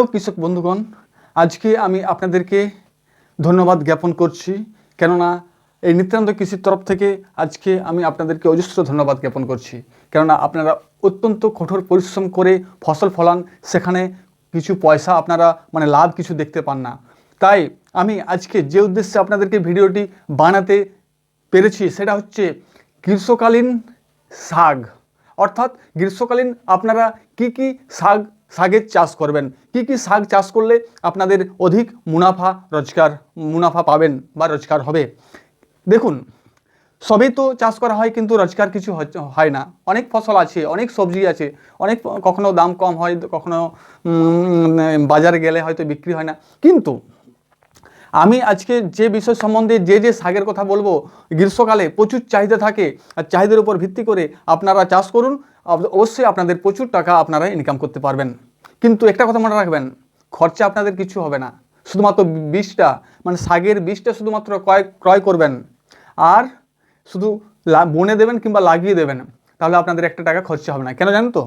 প্রিয় কৃষক বন্ধুগণ, আজকে আমি আপনাদেরকে ধন্যবাদ জ্ঞাপন করছি। কেননা এই নিত্যানন্দ কৃষির তরফ থেকে আজকে আমি আপনাদেরকে অজস্র ধন্যবাদ জ্ঞাপন করছি। কেননা আপনারা অত্যন্ত কঠোর পরিশ্রম করে ফসল ফলান, সেখানে কিছু পয়সা আপনারা মানে লাভ কিছু দেখতে পান না। তাই আমি আজকে যে উদ্দেশ্যে আপনাদেরকে ভিডিওটি বানাতে পেরেছি, সেটা হচ্ছে গ্রীষ্মকালীন শাক অর্থাৎ গ্রীষ্মকালীন আপনারা কি কি শাক শাকের চাষ করবেন। কি কি শাক চাষ করলে আপনাদের অধিক মুনাফা রোজগার, মুনাফা পাবেন বা রোজগার হবে? দেখুন সবই তো চাষ করা হয় কিন্তু রোজগার কিছু হয় না। অনেক ফসল আছে, অনেক সবজি আছে, অনেক কখনো দাম কম হয়, কখনো বাজারে গেলে হয়তো বিক্রি হয় না। কিন্তু আমি আজকে যে বিষয় সম্বন্ধে যে যে শাকের কথা বলব, গ্রীষ্মকালে প্রচুর চাহিদা থাকে, আর চাহিদার উপর ভিত্তি করে আপনারা চাষ করুন অবশ্যই আপনাদের প্রচুর টাকা আপনারা ইনকাম করতে পারবেন। কিন্তু একটা কথা মনে রাখবেন, খরচা আপনাদের কিছু হবে না। শুধুমাত্র বীজটা মানে শাকের বীজটা শুধুমাত্র ক্রয় ক্রয় করবেন। আর শুধু বুনে দেবেন কিংবা লাগিয়ে দেবেন, তাহলে আপনাদের একটা টাকা খরচা হবে না। কেন জানেন তো?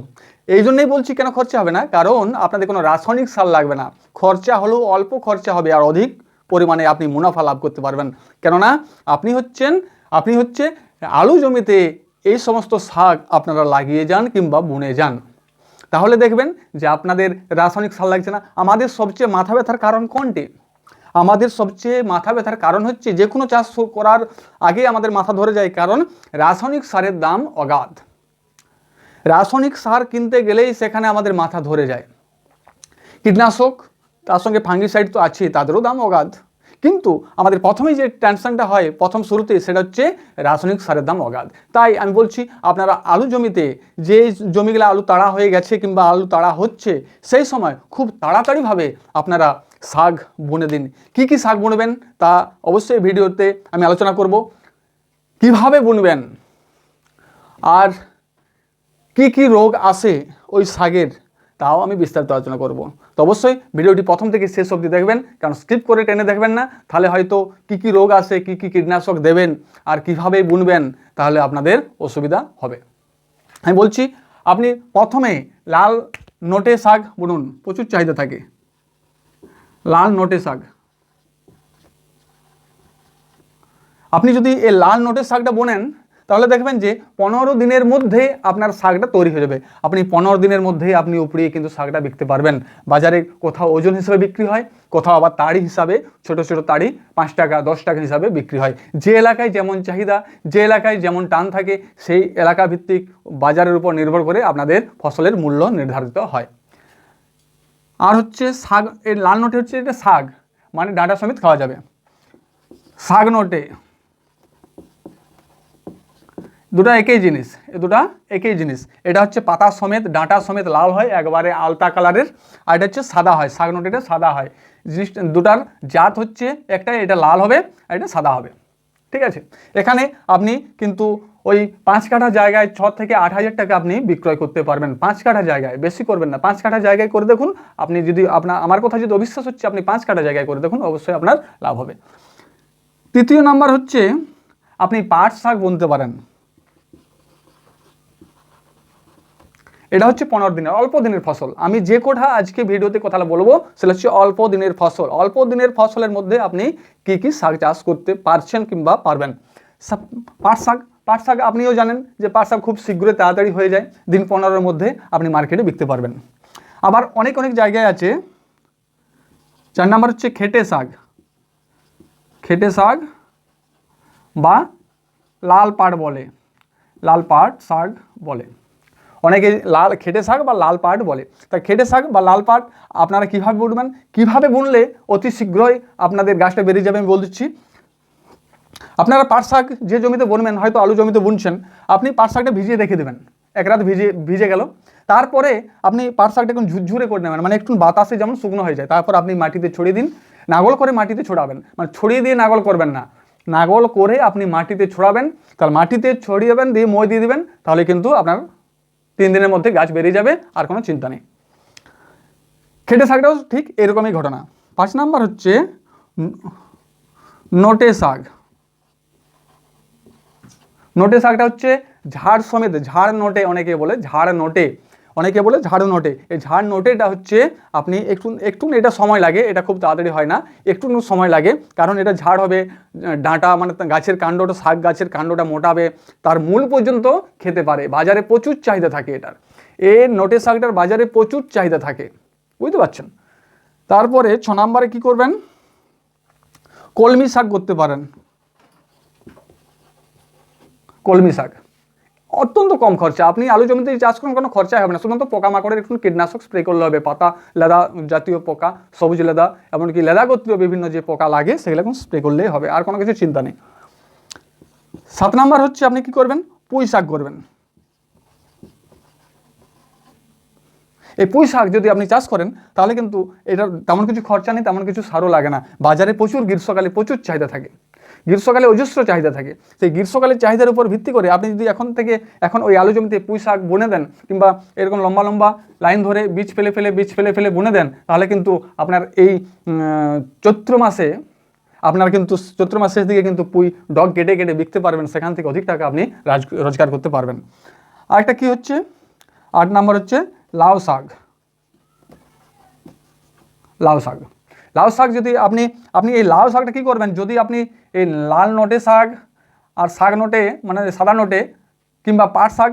এই জন্যই বলছি কেন খরচা হবে না? কারণ আপনাদের কোনো রাসায়নিক সার লাগবে না। খরচা হলেও অল্প খরচা হবে আর অধিক পরিমাণে আপনি মুনাফা লাভ করতে পারবেন। কেননা আপনি হচ্ছেন, আপনি হচ্ছে আলু জমিতে এই সমস্ত শাক আপনারা লাগিয়ে যান কিংবা বুনে যান। তাহলে দেখবেন যে আপনাদের রাসায়নিক সার লাগছে না। আমাদের সবচেয়ে মাথা ব্যথার কারণ কোনটি? আমাদের সবচেয়ে মাথা ব্যথার কারণ হচ্ছে যে কোনো চাষ করার আগে আমাদের মাথা ধরে যায়, কারণ রাসায়নিক সারের দাম অগাধ। রাসায়নিক সার কিনতে গেলেই সেখানে আমাদের মাথা ধরে যায়। কীটনাশক, তার সঙ্গে ফাঙ্গিসাইড তো আছে তাদেরও দাম অগাধ। কিন্তু আমাদের প্রথমেই যে টেনশনটা হয়, প্রথম শুরুতে সেটা হচ্ছে রাসায়নিক সারের দাম অগাধ। তাই আমি বলছি, আপনারা আলু জমিতে যে জমিগুলো আলু তাড়া হয়ে গেছে কিংবা আলু তাড়া হচ্ছে, সেই সময় খুব তাড়াতাড়িভাবে আপনারা শাক বুনে দিন। কি কি শাক বুনবেন? তা অবশ্যই ভিডিওতে আমি আলোচনা করব। কীভাবে বুনবেন? আর কি কি রোগ আসে ওই শাকের? তাও আমি বিস্তারিত আলোচনা করব। তো অবশ্যই ভিডিওটি প্রথম থেকে শেষ অবধি দেখবেন, কারণ স্কিপ করে টেনে দেখবেন না, তাহলে হয়তো কি কি রোগ আসে কি কি কীটনাশক দেবেন, আর কীভাবে বুনবেন, তাহলে আপনাদের অসুবিধা হবে। আমি বলছি, আপনি প্রথমে লাল নোটে শাক বুনুন, প্রচুর চাহিদা থাকে। লাল নোটে শাক। আপনি যদি এই লাল নোটের শাকটা বোনেন তাহলে দেখবেন যে পনেরো দিনের মধ্যে আপনার শাকটা তৈরি হয়ে যাবে। আপনি পনেরো দিনের মধ্যেই আপনি উপড়িয়ে কিন্তু শাকটা বিকতে পারবেন। বাজারে কোথাও ওজন হিসাবে বিক্রি হয়, কোথাও আবার তাড়ি হিসাবে ছোট ছোট তাড়ি পাঁচ টাকা, দশ টাকা হিসাবে বিক্রি হয়। যে এলাকায় যেমন চাহিদা, যে এলাকায় যেমন টান থাকে, সেই এলাকা ভিত্তিক বাজারের উপর নির্ভর করে আপনাদের ফসলের মূল্য নির্ধারিত হয়। আর হচ্ছে শাক এই লাল নোটে হচ্ছে এটা শাক মানে ডাঁটা সমেত খাওয়া যাবে। শাক নোটে দুটা একই জিনিস, এ দুটা একই জিনিস। এটা হচ্ছে পাতা সমেত, ডাঁটা সমেত লাল হয়, একবারে আলতা কালারের, আর এটা হচ্ছে সাদা হয় শাক নোটিটা সাদা হয়। জিনিস দুটার জাত হচ্ছে একটা, এটা লাল হবে, আর এটা সাদা হবে। ঠিক আছে? এখানে আপনি কিন্তু ওই পাঁচ কাঠা জায়গায় ছ থেকে আট হাজার টাকা আপনি বিক্রয় করতে পারবেন। পাঁচ কাঠা জায়গায়, বেশি করবেন না। পাঁচ কাঠা জায়গায় করে দেখুন, আপনি যদি আপনার, আমার কথা যদি অবিশ্বাস হচ্ছে, আপনি পাঁচ কাঠা জায়গায় করে দেখুন, অবশ্যই আপনার লাভ হবে। তৃতীয় নাম্বার হচ্ছে, আপনি পাট শাক বুনতে পারেন। এটা হচ্ছে পনেরো দিনের, অল্প দিনের ফসল। আমি যে কোঠা আজকে ভিডিওতে কথা বলব, সেটা হচ্ছে অল্প দিনের ফসল। অল্প দিনের ফসলের মধ্যে আপনি কি কি শাক চাষ করতে পারছেন কিংবা পারবেন? পাট শাক পাট শাক আপনিও জানেন যে পাট শাক খুব শীঘ্রই তাড়াতাড়ি হয়ে যায়, দিন পনেরোর মধ্যে আপনি মার্কেটে বিকতে পারবেন। আবার অনেক অনেক জায়গায় আছে, চার নাম্বার হচ্ছে খেটে শাক। খেটে শাক বা লাল পাট বলে, লাল পাট শাক বলে। অনেকে লাল খেটে শাক বা লাল পাট বলে। তা খেটে শাক বা লাল পাট আপনারা কীভাবে বুনবেন? কীভাবে বুনলে অতি শীঘ্রই আপনাদের গাছটা বেরিয়ে যাবে আমি বলে দিচ্ছি। আপনারা পাট শাক যে জমিতে বুনবেন, হয়তো আলু জমিতে বুনছেন, আপনি পাট শাকটা ভিজিয়ে রেখে দেবেন। এক রাত ভিজে ভিজে গেল। তারপরে আপনি পাট শাকটা একটু ঝুরঝুরে করে নেবেন। মানে একটু বাতাসে যেমন শুকনো হয়ে যায়। তারপর আপনি মাটিতে ছড়িয়ে দিন। নাগল করে মাটিতে ছড়াবেন। মানে ছড়িয়ে দিয়ে নাগল করবেন না। নাগল করে আপনি মাটিতে ছড়াবেন। তাহলে মাটিতে ছড়িয়ে দেবেন, দিয়ে মই দিয়ে দিবেন। তাহলে কিন্তু আপনার তিন দিনের মধ্যে গাছ বেরিয়ে যাবে, আর কোনো চিন্তা নেই। খেটে শাকটাও ঠিক এরকমই ঘটনা। পাঁচ নাম্বার হচ্ছে নটে শাক। নোটে শাকটা হচ্ছে ঝাড় সমেত, ঝাড় নোটে অনেকে বলে, ঝাড় নোটে। অনেকে বলে ঝাড় নোটে। এই ঝাড় নোটেটা হচ্ছে আপনি একটু একটু এটা সময় লাগে, এটা খুব তাড়াতাড়ি হয় না, একটু সময় লাগে, কারণ এটা ঝাড় হবে ডাঁটা মানে গাছের কাণ্ডটা, শাক গাছের কাণ্ডটা মোটাবে, তার মূল পর্যন্ত খেতে পারে, বাজারে প্রচুর চাহিদা থাকে এটার। এই নোটে শাকটার বাজারে প্রচুর চাহিদা থাকে, বুঝতে পারছেন? তারপরে ছ নম্বরে কী করবেন? কলমি শাক করতে পারেন। কলমি শাক। অত্যন্ত কম খরচা। আপনি আলু জমিতে চাষ করুন, কোনো খরচাই হবে না। শুধুমাত্র পোকামাকড়ের একটু কীটনাশক স্প্রে করলে হবে, পাতা, লেদা জাতীয় পোকা, সবুজ লেদা, এমনকি লেদা গোত্রীয় বিভিন্ন যে পোকা লাগে, সেগুলো এখন স্প্রে করলেই হবে, আর কোনো কিছু চিন্তা নেই। সাত নাম্বার হচ্ছে, আপনি কি করবেন? পুঁই শাক করবেন। এই পুঁই শাক যদি আপনি চাষ করেন, তাহলে কিন্তু এটার তেমন কিছু খরচা নেই, তেমন কিছু সারও লাগে না। বাজারে প্রচুর গ্রীষ্মকালে প্রচুর চাহিদা থাকে। গ্রীষ্মকালে অজস্র চাহিদা থাকে। সেই গ্রীষ্মকালের চাহিদার উপর ভিত্তি করে আপনি যদি এখন থেকে, এখন ওই আলু জমিতে পুঁই শাক বুনে দেন কিংবা এরকম লম্বা লম্বা লাইন ধরে বীজ ফেলে ফেলে, বীজ ফেলে ফেলে বুনে দেন, তাহলে কিন্তু আপনার এই চৈত্র মাসে আপনার কিন্তু চৈত্র মাস শেষ দিকে কিন্তু পুঁই ডগ কেটে কেটে বিকতে পারবেন, সেখান থেকে অধিক টাকা আপনি রাজ- রোজগার করতে পারবেন। আরেকটা কি হচ্ছে? আট নাম্বার হচ্ছে লাউ শাক। লাউ শাক। লাউ শাক যদি আপনি আপনি এই লাউ শাকটা কী করবেন? যদি আপনি এই লাল নোটে শাক আর শাক নোটে মানে সাদা নোটে কিংবা পাট শাক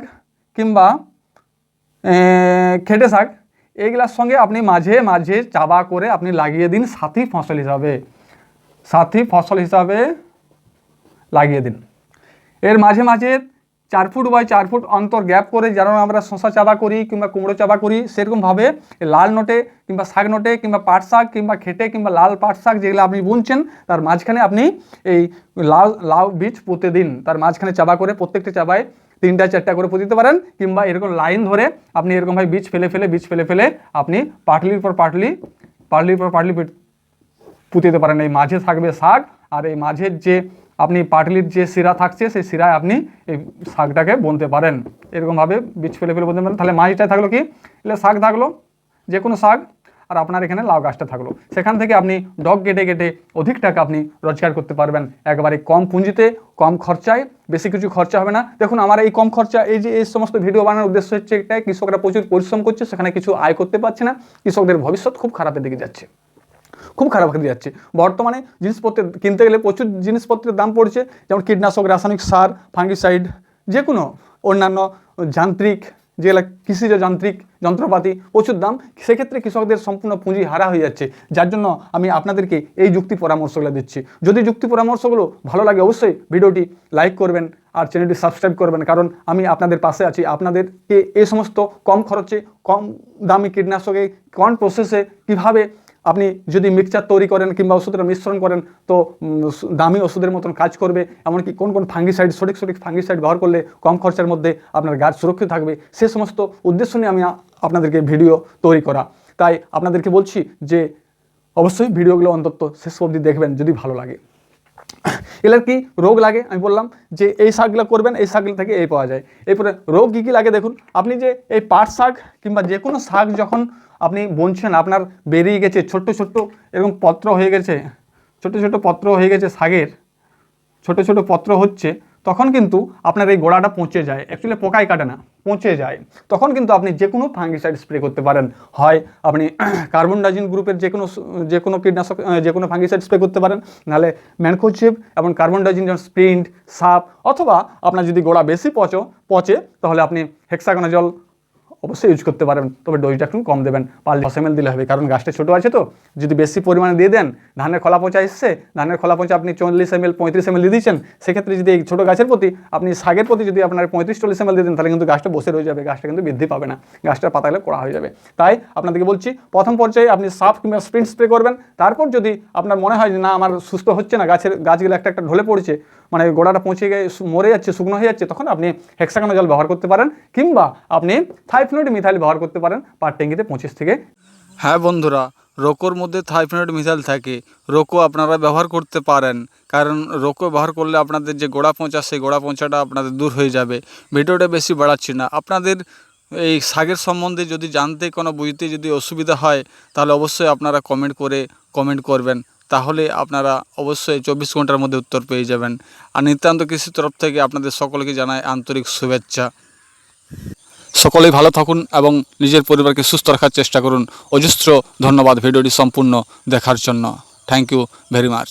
কিংবা খেটে শাক, এইগুলার সঙ্গে আপনি মাঝে মাঝে চাবা করে আপনি লাগিয়ে দিন সাথী ফসল হিসাবে। সাথী ফসল হিসাবে লাগিয়ে দিন। এর মাঝে মাঝে চার ফুট বাই চার ফুট অন্তর গ্যাপ করে যেন আমরা শশা চাবা করি কিংবা কুমড়ো চাবা করি, সেরকমভাবে লাল নোটে কিংবা শাক নোটে কিংবা পাট শাক কিংবা খেটে কিংবা লাল পাট শাক যেগুলো আপনি বুনছেন, তার মাঝখানে আপনি এই লাল, লাউ বীজ পুঁতে দিন তার মাঝখানে চাবা করে প্রত্যেকটা চাবায় তিনটা, চারটা করে পুঁতে পারেন কিংবা এরকম লাইন ধরে আপনি এরকমভাবে বীজ ফেলে ফেলে, বীজ ফেলে ফেলে আপনি পাটলির পর পাটলি, পাটলির পর পাটলি পুঁতে দিতে পারেন। এই মাঝে থাকবে শাক আর এই মাঝের যে আপনি পাটলির যে শিরা থাকছে, সেই শিরায় আপনি এই শাকটাকে বুনতে পারেন। এরকমভাবে বীজ ফেলে ফেলে বুনতে পারেন। তাহলে মাঝটায় থাকল কি? এলে শাক থাকল যে কোনো শাক, আর আপনার এখানে লাউ গাছটা থাকল। সেখান থেকে আপনি ডগ কেটে কেটে অধিক টাকা আপনি রোজগার করতে পারবেন। একবারে কম পুঁজিতে, কম খরচায়, বেশি কিছু খরচা হবে না। দেখুন, আমার এই কম খরচা, এই যে এই সমস্ত ভিডিও বানানোর উদ্দেশ্য হচ্ছে এটাই কৃষকরা প্রচুর পরিশ্রম করছে, সেখানে কিছু আয় করতে পারছে না। কৃষকদের ভবিষ্যৎ খুব খারাপের দিকে যাচ্ছে। খুব খারাপ হতে যাচ্ছে। বর্তমানে জিনিসপত্রের, কিনতে গেলে প্রচুর জিনিসপত্রের দাম পড়ছে, যেমন কীটনাশক, রাসায়নিক সার ফাঙ্গিসাইড যে কোনো অন্যান্য যান্ত্রিক, যেগুলো কৃষিজ যান্ত্রিক যন্ত্রপাতি, প্রচুর দাম। সেক্ষেত্রে কৃষকদের সম্পূর্ণ পুঁজি হারা হয়ে যাচ্ছে। যার জন্য আমি আপনাদেরকে এই যুক্তি পরামর্শগুলো দিচ্ছি। যদি যুক্তি পরামর্শগুলো ভালো লাগে অবশ্যই ভিডিওটি লাইক করবেন আর চ্যানেলটি সাবস্ক্রাইব করবেন, কারণ আমি আপনাদের পাশে আছি। আপনাদেরকে এই সমস্ত কম খরচে, কম দামি কীটনাশকে, কম প্রসেসে কীভাবে আপনি যদি মিক্সচার তৈরি করেন কিংবা ওষুধের মিশ্রণ করেন, তো দামি ওষুধের মতন কাজ করবে। এমনকি কোন কোন ফাঙ্গিসাইড সঠিক সঠিক ফাঙ্গিসাইড ব্যবহার করলে কম খরচার মধ্যে আপনার গাছ সুরক্ষিত থাকবে। সে সমস্ত উদ্দেশ্য নিয়ে আমি আপনাদেরকে ভিডিও তৈরি করা। তাই আপনাদেরকে বলছি যে, অবশ্যই ভিডিওগুলো অন্তত শেষ অবধি দেখবেন যদি ভালো লাগে। এগুলোর কি রোগ লাগে? আমি বললাম যে, এই শাকগুলো করবেন, এই শাকগুলো থেকে এই পাওয়া যায়। এরপরে রোগ কী কী লাগে দেখুন। আপনি যে এই পাট শাক কিংবা যে কোনো শাক যখন আপনি বুনছেন, আপনার বেরিয়ে গেছে ছোট্ট ছোট্ট এরকম পত্র হয়ে গেছে ছোট ছোট পত্র হয়ে গেছে শাকের ছোট ছোট পত্র হচ্ছে, তখন কিন্তু আপনার এই গোড়াটা পচে যায়। অ্যাকচুয়ালি পোকায় কাটে না, পচে যায়। তখন কিন্তু আপনি যে কোনো ফাঙ্গিসাইড স্প্রে করতে পারেন। হয় আপনি কার্বন ডাইজিন গ্রুপের যে কোনো যে কোনো কীটনাশক যে কোনো ফাঙ্গিসাইড স্প্রে করতে পারেন। নাহলে ম্যানকোচিপ এবং কার্বন ডাইজিন যেমন স্প্রিন্ট সাপ, অথবা আপনার যদি গোড়া বেশি পচো, পচে, তাহলে আপনি হেক্সাগোনাজল অবশ্যই ইউজ করতে পারেন তবে ডোজটা একটু কম দেবেন। পারলে দশ দিলে হবে। কারণ গাছটা ছোটো আছে তো। যদি বেশি পরিমাণে দিয়ে দেন, ধানের খোলা পচা এসছে, ধানের খোলা পচা আপনি চল্লিশ এমএল পঁয়ত্রিশ এমএল দিয়ে দিচ্ছেন সেক্ষেত্রে যদি এই ছোটো গাছের প্রতি আপনি শাকের প্রতি যদি আপনার পঁয়ত্রিশ, চল্লিশ এমএল দিয়ে দেন, তাহলে কিন্তু গাছটা বসে রয়ে যাবে। গাছটা কিন্তু বৃদ্ধি পাবে না। গাছটার পাতাগুলো কড়া হয়ে যাবে। তাই আপনাদেরকে বলছি, প্রথম পর্যায়ে আপনি সাফ কিংবা স্প্রিন্ট স্প্রে করবেন। তারপর যদি আপনার মনে হয় যে, না, আমার সুস্থ হচ্ছে না, গাছের গাছগুলো একটা একটা ঢলে পড়ছে মানে গোড়াটা পৌঁছে গিয়ে মরে যাচ্ছে, শুকনো হয়ে যাচ্ছে, তখন আপনি হেক্সাগানো জল ব্যবহার করতে পারেন, কিংবা আপনি থাইফ্লুইড মিথাইল ব্যবহার করতে পারেন পার ট্যাঙ্কিতে পঁচিশ থেকে। হ্যাঁ বন্ধুরা, রোকোর মধ্যে থাইফয়েড মিথাইল থাকে। রোকো আপনারা ব্যবহার করতে পারেন, কারণ রোকো ব্যবহার করলে আপনাদের যে গোড়া পচা সেই গোড়া পচাটা আপনাদের দূর হয়ে যাবে। ভিডিওটা বেশি বাড়াচ্ছি না। আপনাদের এই শাকের সম্বন্ধে যদি জানতে কোনো বুঝতে যদি অসুবিধা হয়, তাহলে অবশ্যই আপনারা কমেন্ট করে কমেন্ট করবেন। তাহলে আপনারা অবশ্যই চব্বিশ ঘণ্টার মধ্যে উত্তর পেয়ে যাবেন। আর নিত্যান্ত কৃষির তরফ থেকে আপনাদের সকলকে জানায় আন্তরিক শুভেচ্ছা। সকলেই ভালো থাকুন এবং নিজের পরিবারকে সুস্থ রাখার চেষ্টা করুন। অজস্র ধন্যবাদ ভিডিওটি সম্পূর্ণ দেখার জন্য। Thank you very much